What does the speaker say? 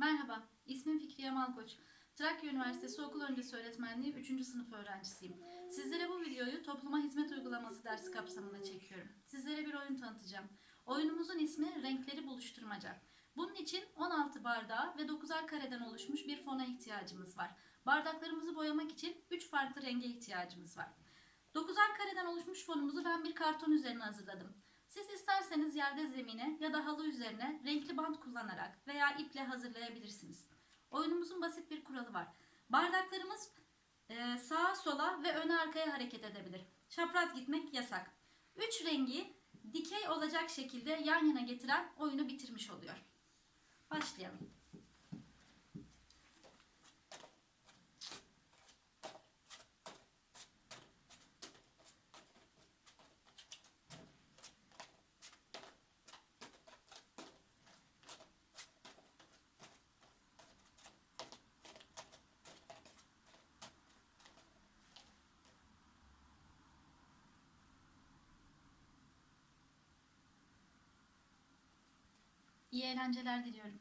Merhaba, ismim Fikriye Malkoç. Trakya Üniversitesi Okul Öncesi Öğretmenliği 3. sınıf öğrencisiyim. Sizlere bu videoyu topluma hizmet uygulaması dersi kapsamında çekiyorum. Sizlere bir oyun tanıtacağım. Oyunumuzun ismi Renkleri Buluşturmaca. Bunun için 16 bardağa ve 9'ar kareden oluşmuş bir fona ihtiyacımız var. Bardaklarımızı boyamak için 3 farklı renge ihtiyacımız var. 9'ar kareden oluşmuş fonumuzu ben bir karton üzerine hazırladım. İsterseniz yerde zemine ya da halı üzerine renkli bant kullanarak veya iple hazırlayabilirsiniz. Oyunumuzun basit bir kuralı var. Bardaklarımız e, sağa sola ve öne arkaya hareket edebilir. Çapraz gitmek yasak. Üç rengi dikey olacak şekilde yan yana getiren oyunu bitirmiş oluyor. İyi eğlenceler diliyorum.